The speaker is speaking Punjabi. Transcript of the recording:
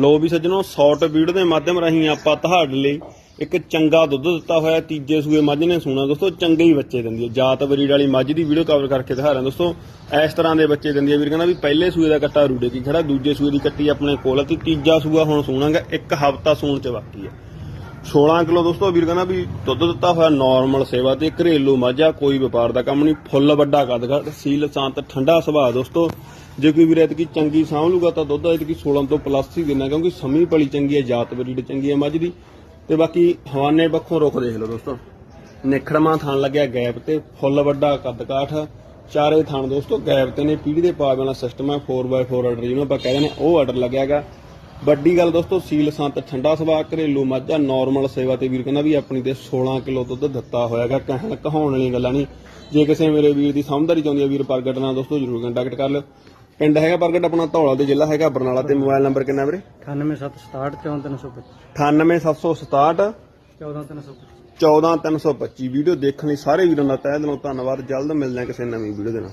ਲੋ ਵੀ ਸੱਜਣੋ ਸ਼ਾਰਟ ਵੀਡੀਓ ਦੇ ਮਾਧਿਅਮ ਰਾਹੀਂ ਆਪਾਂ ਤੁਹਾਡੇ ਲਈ ਇੱਕ ਚੰਗਾ ਦੁੱਧ ਦਿੱਤਾ ਹੋਇਆ ਤੀਜੇ ਸੂਏ ਮੱਝ ਨੇ ਸੂਣਾ। ਦੋਸਤੋ, ਚੰਗੇ ਹੀ ਬੱਚੇ ਦਿੰਦੀ ਹੈ। ਜਾਤ ਬਰੀਡ ਵਾਲੀ ਮੱਝ ਦੀ ਵੀਡੀਓ ਕਵਰ ਕਰਕੇ ਦਿਖਾ ਰਿਹਾ। ਦੋਸਤੋ, ਇਸ ਤਰ੍ਹਾਂ ਦੇ ਬੱਚੇ ਦਿੰਦੀ ਹੈ। ਵੀਰ ਕਹਿੰਦਾ ਵੀ ਪਹਿਲੇ ਸੂਏ ਦਾ ਕੱਟਾ ਰੂੜੇ ਕੀ ਖੜਾ, ਦੂਜੇ ਸੂਏ ਦੀ ਕੱਟੀ ਆਪਣੇ ਕੋਲ ਤੇ ਤੀਜਾ ਸੂਆ ਹੁਣ ਸੂਣਾਗਾ, ਇੱਕ ਹਫਤਾ ਸੂਣ ਚ ਬਾਕੀ ਹੈ। 16 ਕਿਲੋ ਦੋਸਤੋ, ਵੀਰ ਕਹਿੰਦਾ ਵੀ ਦੁੱਧ ਦਿੱਤਾ ਹੋਇਆ ਨਾਰਮਲ ਸੇਵਾ ਤੇ ਘਰੇਲੂ ਮਾਝਾ ਕੋਈ ਵਪਾਰ ਦਾ ਕੰਮ ਨਹੀਂ, ਫੁੱਲ ਵੱਡਾ ਕੱਦ ਸੀਲ ਸ਼ਾਂਤ ਠੰਡਾ ਸੁਭਾਅ। ਦੋਸਤੋ ਜੇ ਕੋਈ ਵੀਰ ਐਤਕੀ ਚੰਗੀ ਸਾਂਭ ਲੂਗਾ ਤਾਂ ਦੁੱਧ ਐਤਕੀ 16 ਤੋਂ ਪਲੱਸ ਹੀ ਦੇਣਾ ਕਿਉਂਕਿ ਸਮੀ ਪਲੀ ਚੰਗੀ ਹੈ, ਜਾਤ ਬਰੀਡ ਚੰਗੀ ਹੈ ਮੱਝ ਦੀ। ਤੇ ਬਾਕੀ ਹਵਾਨੇ ਪੱਖੋਂ ਰੁਖ ਦੇਖ ਲਓ ਦੋਸਤੋ। ਨਿਖੜਮਾ ਥਣ ਲੱਗਿਆ ਗੈਪ ਤੇ, ਫੁੱਲ ਵੱਡਾ ਕੱਦ ਕਾਠ। ਚਾਰੇ ਥਣ ਦੋਸਤੋ, ਗੈਪ ਤੇ ਨੇ, ਪੀੜੀ ਦੇ ਪਾ ਵਾਲਾ ਸਿਸਟਮ ਹੈ 4x4 ਆਰਡਰ ਜਿਹਨੂੰ ਆਪਾਂ ਕਹਿੰਦੇ ਨੇ ਉਹ ਆਰਡਰ ਲੱਗਿਆਗਾ ਵੱਡੀ ਗੱਲ ਦੋਸਤੋ, ਸੀਲ ਸੰਤ ਠੰਡਾ ਸੁਭਾਅ, ਘਰੇਲੂ ਮੱਝਾ ਨਾਰਮਲ ਸੇਵਾ ਤੇ ਵੀਰ ਕਹਿੰਦਾ ਵੀ ਆਪਣੀ ਤੇ 16 ਕਿਲੋ ਦੁੱਧ ਦਿੱਤਾ ਹੋਇਆਗਾ ਕਹਿਣ, ਕਹਾਉਣ ਵਾਲੀਆਂ ਗੱਲਾਂ ਨਹੀਂ। ਜੇ ਕਿਸੇ ਮੇਰੇ ਵੀਰ ਦੀ ਸਮਝਦਾਰੀ ਚਾਹੁੰਦੀ ਹੈ, ਵੀਰ ਪ੍ਰਗਟ ਦੋਸਤੋ, ਜਰੂਰ ਕੰਟੈਕਟ ਕਰ ਲਿਓ। ਪਿੰਡ ਹੈਗਾ ਪ੍ਰਗਟ ਆਪਣਾ ਧੌਲਾ ਤੇ ਜ਼ਿਲ੍ਹਾ ਹੈਗਾ ਬਰਨਾਲਾ ਤੇ ਮੋਬਾਈਲ ਨੰਬਰ ਕਿੰਨਾ ਵੀਰੇ? 98767 98767 14325 14325 ਵੀਡੀਓ ਦੇਖਣ ਲਈ ਸਾਰੇ ਵੀਰਾਂ ਦਾ ਤਹਿ ਦਿਲੋਂ ਧੰਨਵਾਦ। ਜਲਦ ਮਿਲਦੇ ਹਾਂ ਕਿਸੇ ਨਵੀਂ ਵੀਡੀਓ ਦੇ ਨਾਲ।